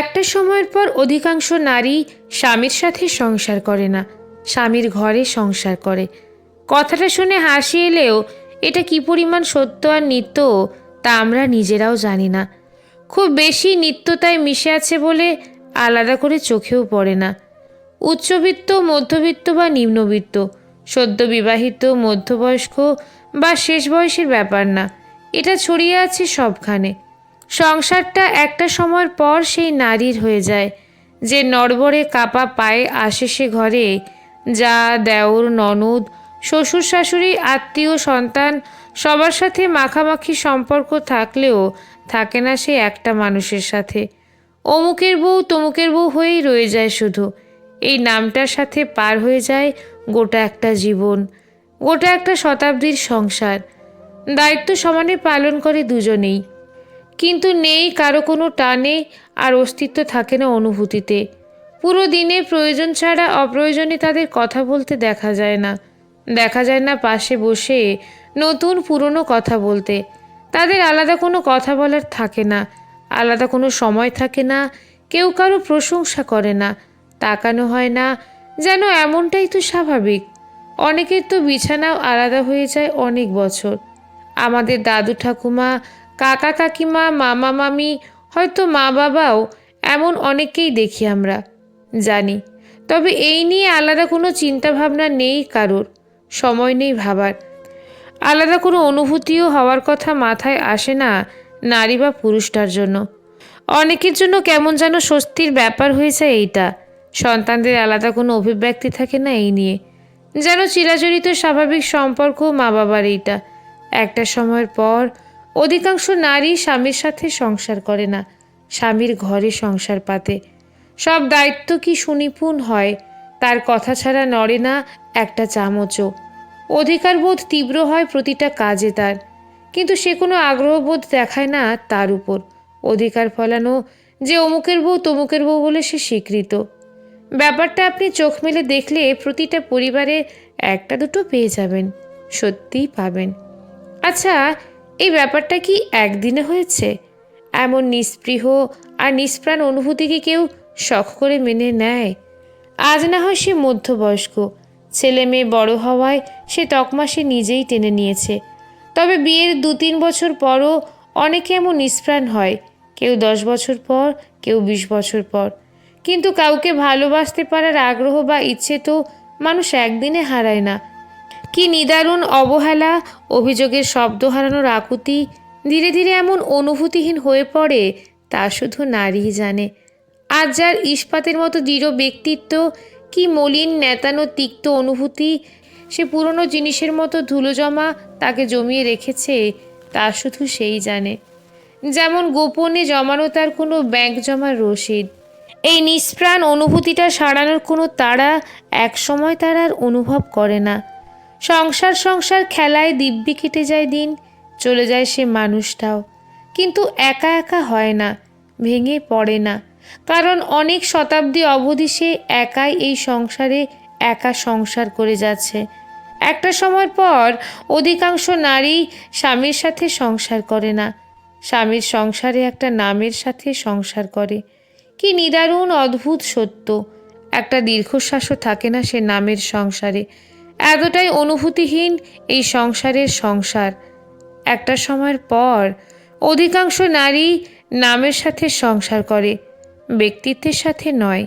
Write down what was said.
একটা সময়ের পর অধিকাংশ নারী স্বামীর সাথে সংসার করে না, স্বামীর ঘরে সংসার করে। কথাটা শুনে হাসি এলেও, এটা কি পরিমাণ সত্য আর নিত্য তা আমরা নিজেরাও জানি না। খুব বেশি নিত্যতায় মিশে আছে বলে আলাদা করে চোখেও পড়ে না। উচ্চবিত্ত, মধ্যবিত্ত বা নিম্নবিত্ত, সদ্য বিবাহিত, মধ্যবয়স্ক বা শেষ বয়সের ব্যাপার না, এটা ছড়িয়ে আছে সবখানে। সংসারটা একটা সময়ের পর সেই নারীর হয়ে যায়। যে নড়বড়ে কাপা পায়ে আসে সে ঘরে। যা দেওর, ননদ, শ্বশুর শাশুড়ি, আত্মীয়, সন্তান সবার সাথে মাখামাখি সম্পর্ক থাকলেও থাকে না সে একটা মানুষের সাথে। অমুকের বউ তমুকের বউ হয়েই রয়ে যায় শুধু। এই নামটার সাথে পার হয়ে যায় গোটা একটা জীবন, গোটা একটা শতাব্দীর সংসার। দায়িত্ব সমানে পালন করে দুজনেই। কিন্তু নেই, কারও কোনো টানে আর অস্তিত্ব থাকে না অনুভূতিতে। পুরো দিনে প্রয়োজন ছাড়া অপ্রয়োজনে তাদের কথা বলতে দেখা যায় না। দেখা যায় না পাশে বসে নতুন পুরনো কথা বলতে। তাদের আলাদা কোনো কথা বলার থাকে না, আলাদা কোনো সময় থাকে না, কেউ কারও প্রশংসা করে না, তাকানো হয় না, যেন এমনটাই তো স্বাভাবিক। অনেকের তো বিছানাও আলাদা হয়ে যায় অনেক বছর। আমাদের দাদু ঠাকুমা কাকা, কাকিমা, মামা, মামি, হয়তো মা বাবাও এমন অনেককেই দেখি আমরা, জানি। তবে এই নিয়ে আলাদা কোনো চিন্তাভাবনা নেই কারোর, সময় নেই ভাবার। আলাদা কোনো অনুভূতিও হওয়ার কথা মাথায় আসে না নারী বা পুরুষটার জন্য। অনেকের জন্য কেমন যেন স্বস্তির ব্যাপার হয়েছে এইটা। সন্তানদের আলাদা কোনো অভিব্যক্তি থাকে না এই নিয়ে। যেন চিরাচরিত স্বাভাবিক সম্পর্ক মা বাবার এইটা। একটা সময়ের পর অধিকাংশ নারী স্বামীর সাথে সংসার করে না, স্বামীর ঘরে সংসার পাতে। সব দায়িত্ব কি সুনিপুণ হয়, তার কথা ছাড়া নড়ে না একটা চামচও। অধিকারবোধ তীব্র হয় প্রতিটা কাজে তার, কিন্তু সে কোনো আগ্রহবোধ দেখায় না তার উপর। অধিকার ফলানো যে অমুকের বউ, তমুকের বউ বলে সে স্বীকৃত। ব্যাপারটা আপনি চোখ মেলে দেখলে প্রতিটা পরিবারে একটা দুটো পেয়ে যাবেন, সত্যিই পাবেন। আচ্ছা এই ব্যাপারটা কি একদিনে হয়েছে? এমন নিস্পৃহ আর নিষ্প্রাণ অনুভূতি কি কেউ শখ করে মেনে নেয়? আজ না হয় সে মধ্যবয়স্ক। ছেলে মেয়ে বড় হওয়ায় সে তকমা সে নিজেই টেনে নিয়েছে। তবে বিয়ের দু তিন বছর পরও অনেকে এমন নিষ্প্রাণ হয়। কেউ দশ বছর পর, কেউ বিশ বছর পর। কিন্তু কাউকে ভালোবাসতে পারার আগ্রহ বা ইচ্ছে তো মানুষ একদিনে হারায় না। কি নিদারুণ অবহেলা, অভিযোগের শব্দ হারানোর আকুতি, ধীরে ধীরে এমন অনুভূতিহীন হয়ে পড়ে, তা শুধু নারীই জানে। আর যার ইস্পাতের মতো দৃঢ় ব্যক্তিত্ব, কি মলিন, নেতানো, তিক্ত অনুভূতি, সে পুরনো জিনিসের মতো ধুলো জমা তাকে জমিয়ে রেখেছে, তা শুধু সেই জানে। যেমন গোপনে জমানো তার কোনো ব্যাংক জমার রসিদ। এই নিষ্প্রাণ অনুভূতিটা সারানোর কোনো তাড়া একসময় তার আর অনুভব করে না। সংসার সংসার খেলায় দিব্যি কেটে যায় দিন, চলে যায় সে মানুষটাও। কিন্তু একা একা হয় না, ভেঙে পড়ে না। কারণ অনেক শতাব্দী অবধি সে একাই এই সংসারে একা সংসার করে যাচ্ছে। একটা সময় পর অধিকাংশ নারী স্বামীর সাথে সংসার করে না। স্বামীর সংসারে একটা নামের সাথে সংসার করে। কি নিদারুণ অদ্ভুত সত্য। একটা দীর্ঘশ্বাসও থাকে না সে নামের সংসারে। এতটাই অনুভূতিহীন এই সংসারের সংসার। একটা সময়ের পর অধিকাংশ নারী নামের সাথে সংসার করে, ব্যক্তিত্বের সাথে নয়।